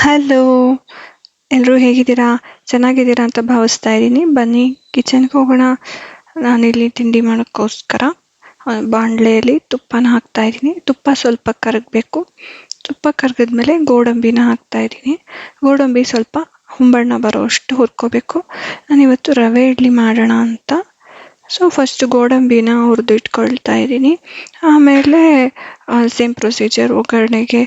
Hello ಎಲ್ಲರೂ ಹೇಗಿದ್ದೀರಾ? ಚೆನ್ನಾಗಿದ್ದೀರಾ ಅಂತ ಭಾವಿಸ್ತಾ ಇದ್ದೀನಿ. ಬನ್ನಿ ಕಿಚನ್ಗೆ ಹೋಗೋಣ. ನಾನಿಲ್ಲಿ ತಿಂಡಿ ಮಾಡೋಕ್ಕೋಸ್ಕರ ಬಾಂಡ್ಲೆಯಲ್ಲಿ ತುಪ್ಪನ ಹಾಕ್ತಾ ಇದ್ದೀನಿ. ತುಪ್ಪ ಸ್ವಲ್ಪ ಕರಗಬೇಕು. ತುಪ್ಪ ಕರಗಿದ್ಮೇಲೆ ಗೋಡಂಬಿನ ಹಾಕ್ತಾ ಇದ್ದೀನಿ. ಗೋಡಂಬಿ ಸ್ವಲ್ಪ ಹುಂಬಣ್ಣ ಬರೋ ಅಷ್ಟು ಹುರ್ಕೋಬೇಕು. ನಾನಿವತ್ತು ರವೆ ಇಡ್ಲಿ ಮಾಡೋಣ ಅಂತ ಸೊ ಫಸ್ಟ್ ಗೋಡಂಬಿನ ಹುರಿದಿಟ್ಕೊಳ್ತಾ ಇದ್ದೀನಿ. ಆಮೇಲೆ ಸೇಮ್ ಪ್ರೊಸೀಜರ್ ಒಗ್ಗರಣೆಗೆ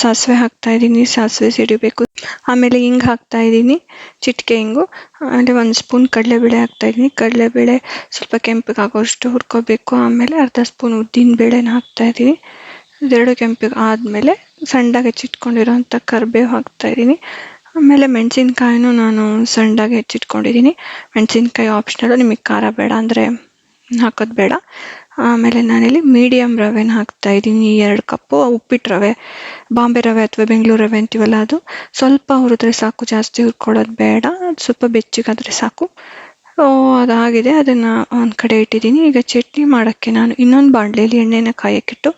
ಸಾಸಿವೆ ಹಾಕ್ತಾ ಇದ್ದೀನಿ. ಸಾಸಿವೆ ಸಿಡಿಬೇಕು. ಆಮೇಲೆ ಹಿಂಗೆ ಹಾಕ್ತಾ ಇದ್ದೀನಿ. ಚಿಟಿಕೆ ಹಿಂಗು ಆಮೇಲೆ, ಒಂದು ಸ್ಪೂನ್ ಕಡಲೆಬೇಳೆ ಹಾಕ್ತಾ ಇದ್ದೀನಿ. ಕಡಲೆಬೇಳೆ ಸ್ವಲ್ಪ ಕೆಂಪಗೆ ಆಗೋಷ್ಟು ಹುರ್ಕೋಬೇಕು. ಆಮೇಲೆ, ಅರ್ಧ ಸ್ಪೂನ್ ಉದ್ದಿನ ಬೇಳೆನ ಹಾಕ್ತಾ ಇದ್ದೀನಿ. ಇದೆರಡು ಕೆಂಪಿಗೆ ಆದಮೇಲೆ, ಸಣ್ಣದಾಗಿ ಹೆಚ್ಚಿಟ್ಕೊಂಡಿರೋಂಥ ಕರಿಬೇವು ಹಾಕ್ತಾ ಇದ್ದೀನಿ. ಆಮೇಲೆ ಮೆಣಸಿನ್ಕಾಯಿನೂ ನಾನು ಸಣ್ಣದಾಗಿ ಹೆಚ್ಚಿಟ್ಕೊಂಡಿದ್ದೀನಿ. ಮೆಣಸಿನ್ಕಾಯಿ ಆಪ್ಷನಲ್ ನಿಮಗೆ ಖಾರ ಬೇಡ ಅಂದರೆ ಹಾಕೋದು ಬೇಡ. ಆಮೇಲೆ ನಾನಿಲ್ಲಿ ಮೀಡಿಯಮ್ ರವೆನ ಹಾಕ್ತಾ ಇದ್ದೀನಿ ಎರಡು ಕಪ್ಪು. ಉಪ್ಪಿಟ್ಟು ರವೆ, ಬಾಂಬೆ ರವೆ ಅಥವಾ ಬೆಂಗಳೂರು ರವೆ ಅಂತೀವಲ್ಲ ಅದು. ಸ್ವಲ್ಪ ಹುರಿದ್ರೆ ಸಾಕು, ಜಾಸ್ತಿ ಹುರ್ಕೊಳ್ಳೋದು ಬೇಡ. ಅದು ಸ್ವಲ್ಪ ಬೆಚ್ಚಗಾದರೆ ಸಾಕು. ಅದಾಗಿದೆ ಅದನ್ನು ಒಂದು ಕಡೆ ಇಟ್ಟಿದ್ದೀನಿ. ಈಗ ಚಟ್ನಿ ಮಾಡೋಕ್ಕೆ ನಾನು ಇನ್ನೊಂದು ಬಾಣಲೆಯಲ್ಲಿ ಎಣ್ಣೆನ ಕಾಯಕ್ಕಿಟ್ಟು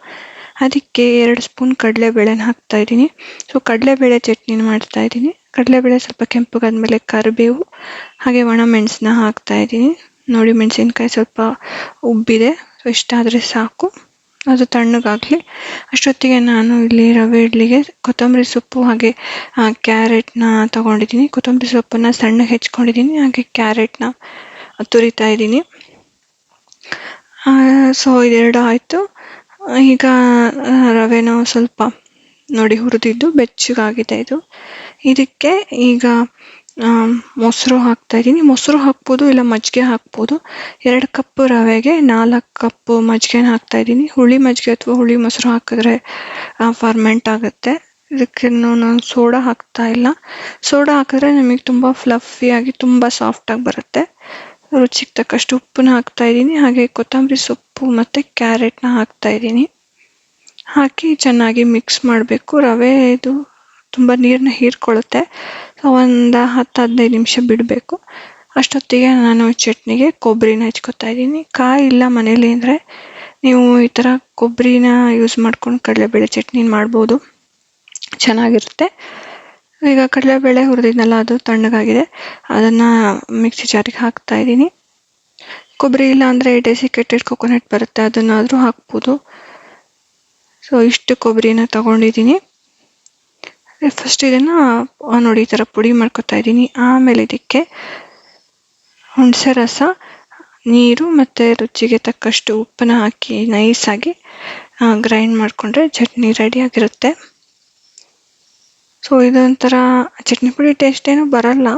ಅದಕ್ಕೆ ಎರಡು ಸ್ಪೂನ್ ಕಡಲೆಬೇಳೆನ ಹಾಕ್ತಾ ಇದ್ದೀನಿ. ಸೊ ಕಡಲೆಬೇಳೆ ಚಟ್ನಿನ ಮಾಡ್ತಾ ಇದ್ದೀನಿ. ಕಡಲೆಬೇಳೆ ಸ್ವಲ್ಪ ಕೆಂಪಗಾದ್ಮೇಲೆ ಕರಿಬೇವು, ಹಾಗೆ ಒಣ ಮೆಣಸನ್ನ ಹಾಕ್ತಾ ಇದ್ದೀನಿ. ನೋಡಿ ಮೆಣಸಿನ್ಕಾಯಿ ಸ್ವಲ್ಪ ಉಬ್ಬಿದೆ ಸೊ ಇಷ್ಟಾದರೆ ಸಾಕು. ಅದು ತಣ್ಣಗಾಗಲಿ. ಅಷ್ಟೊತ್ತಿಗೆ ನಾನು ಇಲ್ಲಿ ರವೆ ಇಡ್ಲಿಗೆ ಕೊತ್ತಂಬರಿ ಸೊಪ್ಪು, ಹಾಗೆ ಕ್ಯಾರೆಟ್ನ ತಗೊಂಡಿದ್ದೀನಿ. ಕೊತ್ತಂಬರಿ ಸೊಪ್ಪನ್ನು ಸಣ್ಣಗೆ ಹೆಚ್ಕೊಂಡಿದ್ದೀನಿ, ಹಾಗೆ ಕ್ಯಾರೆಟ್ನ ತುರಿತಾ ಇದ್ದೀನಿ. ಸೊ ಇದೆರಡು ಆಯಿತು. ಈಗ ರವೆನ ಸ್ವಲ್ಪ ನೋಡಿ ಹುರಿದಿದ್ದು, ಬೆಚ್ಚಗಾಗಿದೆ ಇದು. ಇದಕ್ಕೆ ಈಗ ಮೊಸರು ಹಾಕ್ತಾ ಇದ್ದೀನಿ. ಮೊಸರು ಹಾಕ್ಬೋದು, ಇಲ್ಲ ಮಜ್ಜಿಗೆ ಹಾಕ್ಬೋದು. ಎರಡು ಕಪ್ ರವೆಗೆ ನಾಲ್ಕು ಕಪ್ ಮಜ್ಜಿಗೆನ ಹಾಕ್ತಾ ಇದ್ದೀನಿ. ಹುಳಿ ಮಜ್ಜಿಗೆ ಅಥವಾ ಹುಳಿ ಮೊಸರು ಹಾಕಿದ್ರೆ ಫರ್ಮೆಂಟ್ ಆಗುತ್ತೆ. ಇದಕ್ಕೆ ನಾನು ಸೋಡಾ ಹಾಕ್ತಾ ಇಲ್ಲ. ಸೋಡಾ ಹಾಕಿದ್ರೆ ನಿಮಗೆ ತುಂಬ ಫ್ಲಫಿಯಾಗಿ ತುಂಬ ಸಾಫ್ಟಾಗಿ ಬರುತ್ತೆ. ರುಚಿಗೆ ತಕ್ಕಷ್ಟು ಉಪ್ಪನ್ನ ಹಾಕ್ತಾ ಇದ್ದೀನಿ. ಹಾಗೆ ಕೊತ್ತಂಬರಿ ಸೊಪ್ಪು ಮತ್ತು ಕ್ಯಾರೆಟ್ನ ಹಾಕ್ತಾ ಇದ್ದೀನಿ. ಹಾಕಿ ಚೆನ್ನಾಗಿ ಮಿಕ್ಸ್ ಮಾಡಬೇಕು. ರವೆ ಇದು ತುಂಬ ನೀರನ್ನ ಹೀರ್ಕೊಳ್ಳುತ್ತೆ. ಸೊ ಒಂದು ಹತ್ತು ಹದಿನೈದು ನಿಮಿಷ ಬಿಡಬೇಕು. ಅಷ್ಟೊತ್ತಿಗೆ ನಾನು ಚಟ್ನಿಗೆ ಕೊಬ್ಬರಿನ ಹೆಚ್ಕೊತಾ ಇದ್ದೀನಿ. ಕಾಯಿ ಇಲ್ಲ ಮನೇಲಿ ಅಂದರೆ ನೀವು ಈ ಥರ ಕೊಬ್ಬರಿನ ಯೂಸ್ ಮಾಡ್ಕೊಂಡು ಕಡಲೆಬೇಳೆ ಚಟ್ನಿ ಮಾಡ್ಬೋದು. ಚೆನ್ನಾಗಿರುತ್ತೆ. ಈಗ ಕಡಲೆಬೇಳೆ ಹುರಿದಿದ್ನಲ್ಲ, ಅದು ತಣ್ಣಗಾಗಿದೆ. ಅದನ್ನು ಮಿಕ್ಸಿ ಜಾರಿಗೆ ಹಾಕ್ತಾ ಇದ್ದೀನಿ. ಕೊಬ್ಬರಿ ಇಲ್ಲ ಅಂದರೆ ಡೆಸಿಕೇಟೆಡ್ ಕೊಕೊನಟ್ ಬರುತ್ತೆ. ಅದನ್ನಾದರೂ ಹಾಕ್ಬೋದು. ಸೊ ಇಷ್ಟು ಕೊಬ್ಬರಿನ ತಗೊಂಡಿದ್ದೀನಿ. ಫಸ್ಟ್ ಇದನ್ನು ನೋಡಿ, ಈ ಥರ ಪುಡಿ ಮಾಡ್ಕೊತಾ ಇದ್ದೀನಿ. ಆಮೇಲೆ ಇದಕ್ಕೆ ಹುಣಸೆ ರಸ, ನೀರು ಮತ್ತು ರುಚಿಗೆ ತಕ್ಕಷ್ಟು ಉಪ್ಪನ್ನ ಹಾಕಿ ನೈಸಾಗಿ ಗ್ರೈಂಡ್ ಮಾಡಿಕೊಂಡ್ರೆ ಚಟ್ನಿ ರೆಡಿಯಾಗಿರುತ್ತೆ ಸೊ ಇದೊಂಥರ ಚಟ್ನಿ ಪುಡಿ ಟೇಸ್ಟ್ ಏನೂ ಬರಲ್ಲ.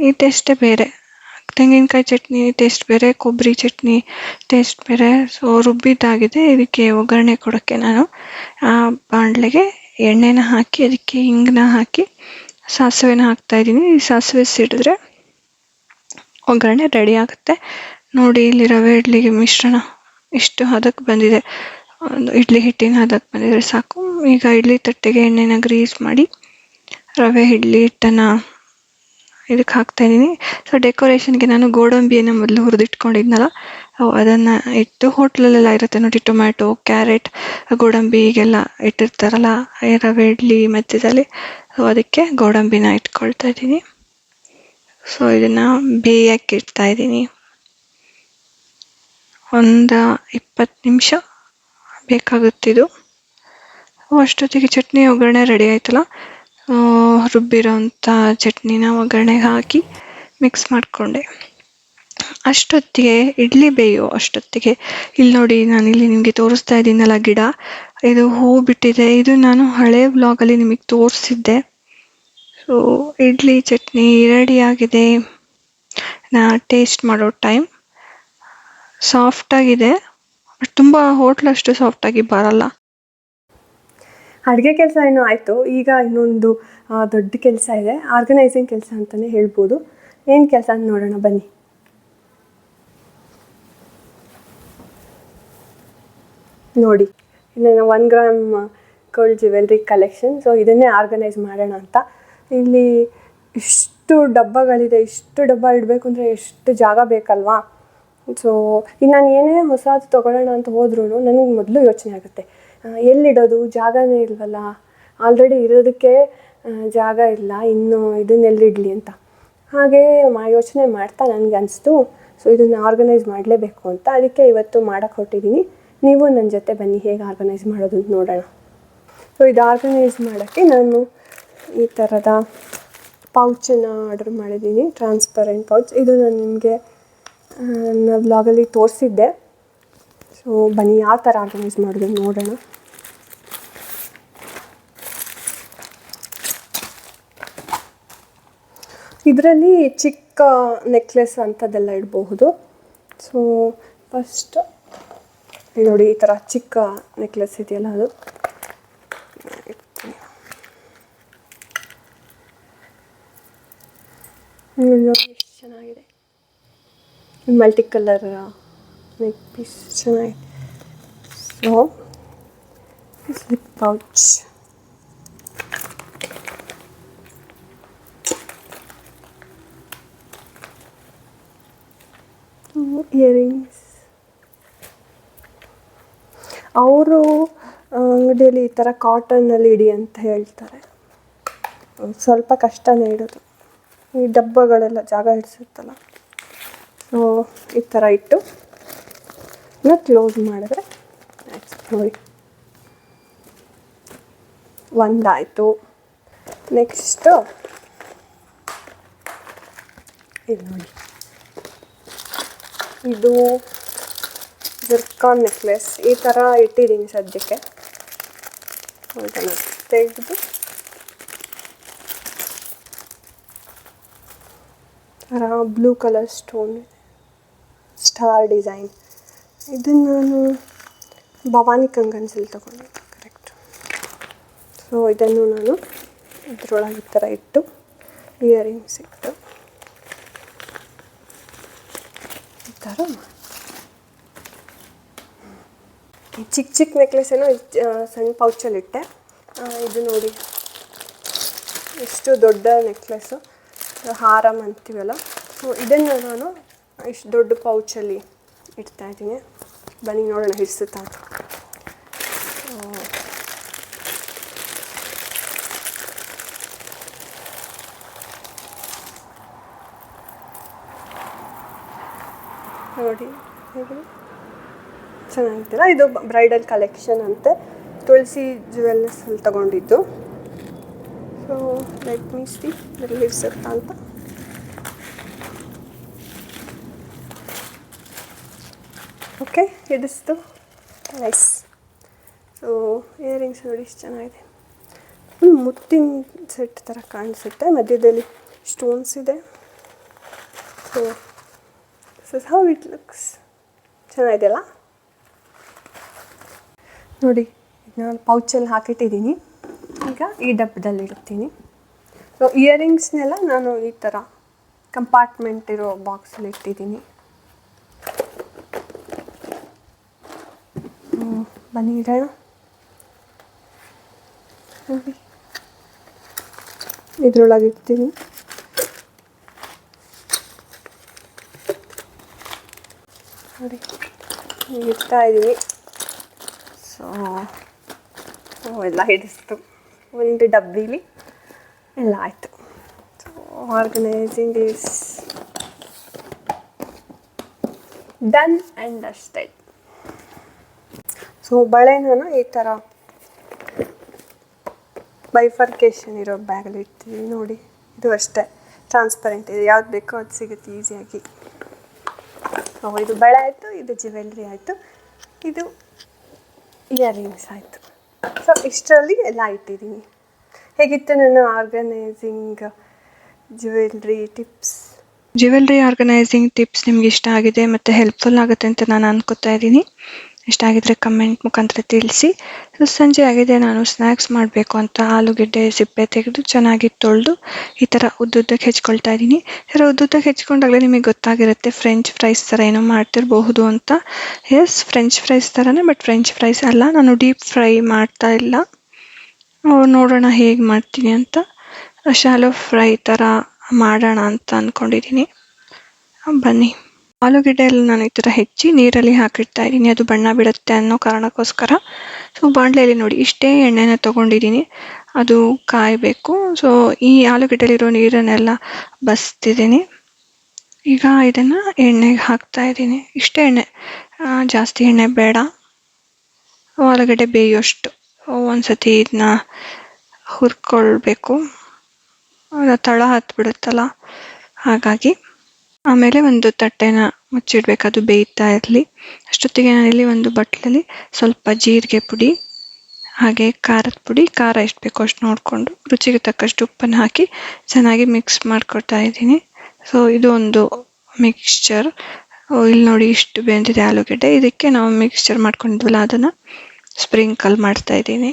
ಈ ಟೇಸ್ಟೇ ಬೇರೆ. ತೆಂಗಿನಕಾಯಿ ಚಟ್ನಿ ಟೇಸ್ಟ್ ಬೇರೆ, ಕೊಬ್ಬರಿ ಚಟ್ನಿ ಟೇಸ್ಟ್ ಬೇರೆ. ಸೊ ರುಬ್ಬಿದ್ದಾಗಿದೆ. ಇದಕ್ಕೆ ಒಗ್ಗರಣೆ ಕೊಡೋಕ್ಕೆ ನಾನು, ಆ, ಬಾಣಲೆಗೆ ಎಣ್ಣೆನ ಹಾಕಿ, ಅದಕ್ಕೆ ಹಿಂಗನ್ನ ಹಾಕಿ ಸಾಸಿವೆನ ಹಾಕ್ತಾ ಇದ್ದೀನಿ. ಸಾಸಿವೆ ಸಿಡಿದ್ರೆ ಒಗ್ಗರಣೆ ರೆಡಿ ಆಗುತ್ತೆ. ನೋಡಿ, ಇಲ್ಲಿ ರವೆ ಇಡ್ಲಿಗೆ ಮಿಶ್ರಣ ಇಷ್ಟು ಹದಕ್ಕೆ ಬಂದಿದೆ. ಒಂದು ಇಡ್ಲಿ ಹಿಟ್ಟಿನ ಹದಕ್ಕೆ ಬಂದಿದ್ರೆ ಸಾಕು. ಈಗ ಇಡ್ಲಿ ತಟ್ಟೆಗೆ ಎಣ್ಣೆನ ಗ್ರೀಸ್ ಮಾಡಿ ರವೆ, ಇಡ್ಲಿ ಹಿಟ್ಟನ್ನು ಇದಕ್ಕೆ ಹಾಕ್ತಾ ಇದ್ದೀನಿ. ಸೊ ಡೆಕೋರೇಷನ್ಗೆ ನಾನು ಗೋಡಂಬಿಯನ್ನು ಮೊದಲು ಹುರಿದಿಟ್ಕೊಂಡಿದ್ನಲ್ಲ ಅದನ್ನು ಇಟ್ಟು ಹೋಟ್ಲಲ್ಲೆಲ್ಲ ಇರುತ್ತೆ ನೋಡಿ, ಟೊಮ್ಯಾಟೊ, ಕ್ಯಾರೆಟ್, ಗೋಡಂಬಿ ಹೀಗೆಲ್ಲ ಇಟ್ಟಿರ್ತಾರಲ್ಲ ರವೆ ಇಡ್ಲಿ ಮಧ್ಯದಲ್ಲಿ. ಸೊ ಅದಕ್ಕೆ ಗೋಡಂಬಿನ ಇಟ್ಕೊಳ್ತಾ ಇದ್ದೀನಿ. ಸೊ ಇದನ್ನು ಬೇಯಕ್ಕೆ ಇಡ್ತಾ ಇದ್ದೀನಿ. ಒಂದು ಇಪ್ಪತ್ತು ನಿಮಿಷ ಬೇಕಾಗುತ್ತಿದ್ದು ಅಷ್ಟೊತ್ತಿಗೆ ಚಟ್ನಿ ಒಗ್ಗರಣೆ ರೆಡಿ ಆಯ್ತಲ್ಲ? ರುಬ್ಬಿರೋಂಥ ಚಟ್ನಿನ ಒಗ್ಗರಣೆಗೆ ಹಾಕಿ ಮಿಕ್ಸ್ ಮಾಡಿಕೊಂಡೆ. ಅಷ್ಟೊತ್ತಿಗೆ ಇಡ್ಲಿ ಬೇಯೋ ಅಷ್ಟೊತ್ತಿಗೆ. ಇಲ್ಲಿ ನೋಡಿ ನಾನು ಇಲ್ಲಿ ನಿಮಗೆ ತೋರಿಸ್ತಾ ಇದ್ದೀನಲ್ಲ ಗಿಡ. ಇದು ಹೂ ಬಿಟ್ಟಿದೆ. ಇದು ನಾನು ಹಳೆ ವ್ಲಾಗಲ್ಲಿ ನಿಮಗೆ ತೋರಿಸಿದ್ದೆ. ಸೊ ಇಡ್ಲಿ ಚಟ್ನಿ ರೆಡಿಯಾಗಿದೆ ನಾ ಟೇಸ್ಟ್ ಮಾಡೋ ಟೈಮ್ ಸಾಫ್ಟಾಗಿದೆ ತುಂಬ ಹೋಟ್ಲಷ್ಟು ಸಾಫ್ಟಾಗಿ ಬರಲ್ಲ. ಅಡುಗೆ ಕೆಲಸ ಏನೋ ಆಯಿತು, ಈಗ ಇನ್ನೊಂದು ದೊಡ್ಡ ಕೆಲಸ ಇದೆ ಆರ್ಗನೈಸಿಂಗ್ ಕೆಲಸ ಅಂತಲೇ ಹೇಳ್ಬೋದು. ಏನು ಕೆಲಸ ಅಂತ ನೋಡೋಣ, ಬನ್ನಿ. ನೋಡಿ, ಇನ್ನು one gram gold jewellery collection so ಇದನ್ನೇ ಆರ್ಗನೈಸ್ ಮಾಡೋಣ ಅಂತ. ಇಲ್ಲಿ ಇಷ್ಟು ಡಬ್ಬಗಳಿದೆ, ಇಷ್ಟು ಡಬ್ಬ ಇಡಬೇಕು ಅಂದರೆ ಎಷ್ಟು ಜಾಗ ಬೇಕಲ್ವಾ? ಸೊ ಈಗ ನಾನು ಏನೇ ಹೊಸದು ತೊಗೊಳ್ಳೋಣ ಅಂತ ಹೋದ್ರೂ ನನಗೆ ಮೊದಲು ಯೋಚನೆ ಆಗುತ್ತೆ. ಎಲ್ಲಿಡೋದು? ಜಾಗನೇ ಇಲ್ವಲ್ಲ? ಆಲ್ರೆಡಿ ಇರೋದಕ್ಕೆ ಜಾಗ ಇಲ್ಲ. ಇನ್ನು ಇದನ್ನೆಲ್ಲಿಡಲಿ ಅಂತ. ಹಾಗೆ ಮಾ, ಯೋಚನೆ ಮಾಡ್ತಾ ನನಗೆ ಅನಿಸ್ತು. ಸೊ ಇದನ್ನು ಆರ್ಗನೈಸ್ ಮಾಡಲೇಬೇಕು ಅಂತ. ಅದಕ್ಕೆ ಇವತ್ತು ಮಾಡಕ್ಕೆ ಹೊರಟಿದ್ದೀನಿ ನೀವು ನನ್ನ ಜೊತೆ ಬನ್ನಿ. ಹೇಗೆ ಆರ್ಗನೈಸ್ ಮಾಡೋದು ಅಂತ ನೋಡೋಣ. ಸೊ ಇದು ಆರ್ಗನೈಸ್ ಮಾಡೋಕ್ಕೆ ನಾನು ಈ ಥರದ ಪೌಚನ್ನು ಆರ್ಡರ್ ಮಾಡಿದ್ದೀನಿ ಟ್ರಾನ್ಸ್ಪರೆಂಟ್ ಪೌಚ್ ಇದು ನಾನು ನಿಮಗೆ ನನ್ನ ಬ್ಲಾಗಲ್ಲಿ ತೋರಿಸಿದ್ದೆ. ಬನ್ನಿ ಯಾವ ಥರ ಆರ್ಗನೈಸ್ ಮಾಡಿದ್ರು ನೋಡೋಣ. ಇದರಲ್ಲಿ ಚಿಕ್ಕ ನೆಕ್ಲೆಸ್ ಅಂಥದ್ದೆಲ್ಲ ಇಡಬಹುದು. ಸೊ ಫಸ್ಟ್ ನೋಡಿ, ಈ ಥರ ಚಿಕ್ಕ ನೆಕ್ಲೆಸ್ ಇದೆಯಲ್ಲ ಅದು. ಎಷ್ಟು ಚೆನ್ನಾಗಿದೆ. ಮಲ್ಟಿ ಕಲರ್ ನೆಕ್ ಪೀಸ್ ಚೆನ್ನಾಗಿದೆ ಸೊ ಸ್ಲಿಪ್ ಪೌಚ್ ಇಯರಿಂಗ್ಸ್ ಅವರು ಅಂಗಡಿಯಲ್ಲಿ ಈ ಥರ ಕಾಟನ್ನಲ್ಲಿ ಇಡಿ ಅಂತ ಹೇಳ್ತಾರೆ. ಸ್ವಲ್ಪ ಕಷ್ಟನೇ ಇಡೋದು. ಈ ಡಬ್ಬಗಳೆಲ್ಲ ಜಾಗ ಹಿಡಿಸುತ್ತಲ್ಲ. ಸೊ ಈ ಥರ ಇಟ್ಟು ಇನ್ನು ಕ್ಲೋಸ್ ಮಾಡಿದ್ರೆ ನೋಡಿ ಒಂದಾಯಿತು. ನೆಕ್ಸ್ಟು ಇದು ನೋಡಿ. ಇದು ಜರ್ಕಾನ್ ನೆಕ್ಲೆಸ್ ಈ ಥರ ಇಟ್ಟಿದ್ದೀನಿ ಸದ್ಯಕ್ಕೆ. ಇದನ್ನು ತೆಗೆದು. ಥರ blue colour stone star design ಇದನ್ನು ನಾನು ಭವಾನಿ ಕಂಗನ್ಸಲ್ಲಿ ತಗೊಂಡಿದ್ದೆ ಕರೆಕ್ಟ್ ಸೊ ಇದನ್ನು ನಾನು ಇದರೊಳಗೆ ಈ ಥರ ಇಟ್ಟು ಇಯರಿಂಗ್ಸ್ ಇಟ್ಟು, ಈ ಥರ ಈ ಚಿಕ್ಕ ಚಿಕ್ಕ ನೆಕ್ಲೆಸ್ ಏನೋ ಸಣ್ಣ ಪೌಚಲ್ಲಿ ಇಟ್ಟೆ. ಇದು ನೋಡಿ ಇಷ್ಟು ದೊಡ್ಡ ನೆಕ್ಲೆಸ್ಸು ಹಾರಮ್ ಅಂತೀವಲ್ಲ. ಸೊ ಇದನ್ನು ನಾನು ಇಷ್ಟು ದೊಡ್ಡ ಪೌಚಲ್ಲಿ ಇಡ್ತಾ ಇದ್ದೀನಿ ಬನ್ನಿ ನೋಡೋಣ, ಹಿಡಿಸುತ್ತಾ. ನೋಡಿ, ಹೇಗೆ? ಚೆನ್ನಾಗಿತ್ತಲ್ಲ? ಇದು ಬ್ರೈಡಲ್ ಕಲೆಕ್ಷನ್ ಅಂತೆ. ತುಳಸಿ ಜ್ಯುವೆಲ್ಲರ್ಸಲ್ಲಿ ತಗೊಂಡಿದ್ದು. ಸೊ ಲೆಟ್ ಮೀ ಸಿ ಇರ್ಸುತ್ತಾ ಅಂತ. ಓಕೆ, ಹಿಡಿಸ್ತು. ನೈಸ್ ಸೊ ಇಯರಿಂಗ್ಸ್ ನೋಡಿ ಇಷ್ಟು ಚೆನ್ನಾಗಿದೆ. ಫುಲ್ ಮುತ್ತಿನ ಸೆಟ್ ಥರ ಕಾಣಿಸುತ್ತೆ. ಮಧ್ಯದಲ್ಲಿ ಸ್ಟೋನ್ಸ್ ಇದೆ. So so how it looks ಚೆನ್ನಾಗಿದೆಯಲ್ಲ ನೋಡಿ ನಾನು ಪೌಚಲ್ಲಿ ಹಾಕಿಟ್ಟಿದ್ದೀನಿ. ಈಗ ಈ ಡಬ್ಬದಲ್ಲಿ ಇಡ್ತೀನಿ. ಸೊ ಇಯರಿಂಗ್ಸ್ನೆಲ್ಲ ನಾನು ಈ ಥರ ಕಂಪಾರ್ಟ್ಮೆಂಟ್ ಇರೋ ಬಾಕ್ಸಲ್ಲಿ ಇಟ್ಟಿದ್ದೀನಿ. ಬನ್ನಿ ಇಡೋಣ ನೋಡಿ ಇದ್ರೊಳಗೆ ನೋಡಿ ಇಡ್ತಾ ಇದ್ದೀವಿ ಸೊ ಎಲ್ಲ ಹಿಡಿಸ್ತು ಒಂದು ಡಬ್ಬಿಲಿ ಎಲ್ಲ ಆಯಿತು so organising is done and ಅಷ್ಟೇ ಸೊ ನಾನು ಈ ಥರ ಬೈಫರ್ಕೇಶನ್ ಇರೋ ಬ್ಯಾಗಲ್ಲಿ ಇಡ್ತೀವಿ. ನೋಡಿ, ಇದು ಅಷ್ಟೇ. ಟ್ರಾನ್ಸ್ಪರೆಂಟ್ ಇದೆ. ಯಾವ್ದು ಬೇಕೋ ಅದು ಸಿಗುತ್ತೆ ಈಸಿಯಾಗಿ ಓ ಇದು ಬಳೆ ಆಯಿತು, ಇದು ಜ್ಯುವೆಲ್ರಿ ಆಯಿತು. ಇದು ಇಯರಿಂಗ್ಸ್ ಆಯಿತು. ಸೊ ಇಷ್ಟರಲ್ಲಿ ಎಲ್ಲ ಇಟ್ಟಿದ್ದೀನಿ ಹೇಗಿತ್ತು ನನ್ನ organising jewellery tips jewellery organising tips ನಿಮ್ಗೆ ಇಷ್ಟ ಆಗಿದೆ ಮತ್ತು ಹೆಲ್ಪ್ಫುಲ್ ಆಗುತ್ತೆ ಅಂತ ನಾನು ಅನ್ಕೋತಾ ಇದ್ದೀನಿ. ಇಷ್ಟ ಆಗಿದ್ರೆ ಕಮೆಂಟ್ ಮುಖಾಂತರ ತಿಳಿಸಿ. ಸೊ ಸಂಜೆ ಆಗಿದೆ, ನಾನು ಸ್ನ್ಯಾಕ್ಸ್ ಮಾಡಬೇಕು ಅಂತ ಆಲೂಗೆಡ್ಡೆ ಸಿಪ್ಪೆ ತೆಗೆದು ಚೆನ್ನಾಗಿ ತೊಳೆದು ಈ ಥರ ಉದ್ದುದ್ದಕ್ಕೆ ಹೆಚ್ಕೊಳ್ತಾ ಇದ್ದೀನಿ. ಈ ಉದ್ದುದ್ದಕ್ಕೆ ಹೆಚ್ಕೊಂಡಾಗಲೇ ನಿಮಗೆ ಗೊತ್ತಾಗಿರುತ್ತೆ ಫ್ರೆಂಚ್ ಫ್ರೈಸ್ ಥರ ಏನೋ ಮಾಡ್ತಿರಬಹುದು ಅಂತ. ಎಸ್ ಫ್ರೆಂಚ್ ಫ್ರೈಸ್ ಥರನೇ ಬಟ್ ಫ್ರೆಂಚ್ ಫ್ರೈಸ್ ಅಲ್ಲ, ನಾನು ಡೀಪ್ ಫ್ರೈ ಮಾಡ್ತಾ ಇಲ್ಲ. ನೋಡೋಣ ಹೇಗೆ ಮಾಡ್ತೀನಿ ಅಂತ. ಶಾಲೋ ಫ್ರೈ ಥರ ಮಾಡೋಣ ಅಂತ ಅಂದ್ಕೊಂಡಿದ್ದೀನಿ ಬನ್ನಿ. ಆಲೂಗೆಡ್ಡೆ ನಾನು ಈ ಥರ ಹೆಚ್ಚಿ ನೀರಲ್ಲಿ ಹಾಕಿಡ್ತಾ ಇದ್ದೀನಿ. ಅದು ಬಣ್ಣ ಬಿಡುತ್ತೆ ಅನ್ನೋ ಕಾರಣಕ್ಕೋಸ್ಕರ. ಸೊ ಬಾಣಲೆಯಲ್ಲಿ ನೋಡಿ, ಇಷ್ಟೇ ಎಣ್ಣೆನ ತೊಗೊಂಡಿದ್ದೀನಿ. ಅದು ಕಾಯಬೇಕು. ಸೊ ಈ ಆಲೂಗಡ್ಡೆಲಿರೋ ನೀರನ್ನೆಲ್ಲ ಬಸ್ತಿದ್ದೀನಿ. ಈಗ ಇದನ್ನು ಎಣ್ಣೆಗೆ ಹಾಕ್ತಾ ಇದ್ದೀನಿ. ಇಷ್ಟೇ ಎಣ್ಣೆ ಜಾಸ್ತಿ ಎಣ್ಣೆ ಬೇಡ. ಆಲೂಗಡ್ಡೆ ಬೇಯೋಷ್ಟು. ಒಂದ್ಸತಿ ಇದನ್ನ ಹುರ್ಕೊಳ್ಬೇಕು. ತಳ ಹತ್ಬಿಡುತ್ತಲ್ಲ. ಹಾಗಾಗಿ ಆಮೇಲೆ ಒಂದು ತಟ್ಟೆನ ಮುಚ್ಚಿಡ್ಬೇಕು. ಅದು ಬೇಯ್ತಾ ಇರಲಿ. ಅಷ್ಟೊತ್ತಿಗೆ ನಾನಿಲ್ಲಿ ಒಂದು ಬಟ್ಲಲ್ಲಿ ಸ್ವಲ್ಪ ಜೀರಿಗೆ ಪುಡಿ, ಹಾಗೆ ಖಾರದ ಪುಡಿ, ಖಾರ ಎಷ್ಟು ಬೇಕೋ ಅಷ್ಟು ನೋಡಿಕೊಂಡು ರುಚಿಗೆ ತಕ್ಕಷ್ಟು ಉಪ್ಪನ್ನು ಹಾಕಿ ಚೆನ್ನಾಗಿ ಮಿಕ್ಸ್ ಮಾಡ್ಕೊಳ್ತಾ ಇದ್ದೀನಿ. ಸೊ ಇದು ಒಂದು ಮಿಕ್ಸ್ಚರ್ ಇಲ್ಲಿ ನೋಡಿ ಇಷ್ಟು ಬೆಂದಿದೆ ಆಲೂಗಡ್ಡೆ. ಇದಕ್ಕೆ ನಾವು ಮಿಕ್ಸ್ಚರ್ ಮಾಡ್ಕೊಂಡಿದ್ವಲ್ಲ, ಅದನ್ನು ಸ್ಪ್ರಿಂಕಲ್ ಮಾಡ್ತಾ ಇದ್ದೀನಿ.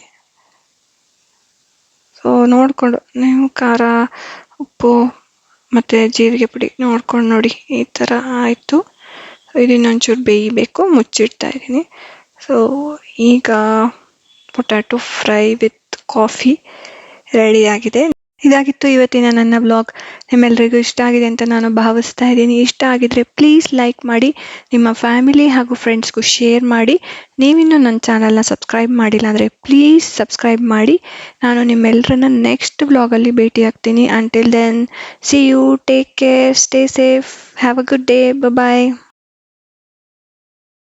ಸೊ ನೋಡಿಕೊಂಡು, ನೀವು ಖಾರ, ಉಪ್ಪು ಮತ್ತು ಜೀರಿಗೆ ಪುಡಿ ನೋಡ್ಕೊಂಡು ನೋಡಿ, ಈ ಥರ ಆಯಿತು. ಇದು ಇನ್ನೊಂಚೂರು ಬೇಯಬೇಕು ಮುಚ್ಚಿಡ್ತಾ ಇದ್ದೀನಿ. ಸೊ ಈಗ ಪೊಟ್ಯಾಟೊ ಫ್ರೈ ವಿತ್ ಕಾಫಿ ರೆಡಿಯಾಗಿದೆ ಇದಾಗಿತ್ತು ಇವತ್ತಿನ ನನ್ನ ಬ್ಲಾಗ್. ನಿಮ್ಮೆಲ್ಲರಿಗೂ ಇಷ್ಟ ಆಗಿದೆ ಅಂತ ನಾನು ಭಾವಿಸ್ತಾ ಇದ್ದೀನಿ. ಇಷ್ಟ ಆಗಿದ್ರೆ ಪ್ಲೀಸ್ ಲೈಕ್ ಮಾಡಿ, ನಿಮ್ಮ ಫ್ಯಾಮಿಲಿ ಹಾಗೂ ಫ್ರೆಂಡ್ಸ್ಗೂ ಶೇರ್ ಮಾಡಿ. ನೀವಿನ್ನೂ ನನ್ನ ಚಾನಲ್ನ ಸಬ್ಸ್ಕ್ರೈಬ್ ಮಾಡಿಲ್ಲ ಅಂದರೆ ಪ್ಲೀಸ್ ಸಬ್ಸ್ಕ್ರೈಬ್ ಮಾಡಿ. ನಾನು ನಿಮ್ಮೆಲ್ಲರನ್ನ ನೆಕ್ಸ್ಟ್ ಬ್ಲಾಗಲ್ಲಿ ಭೇಟಿ ಆಗ್ತೀನಿ. Until then see you take care stay safe have a good day bye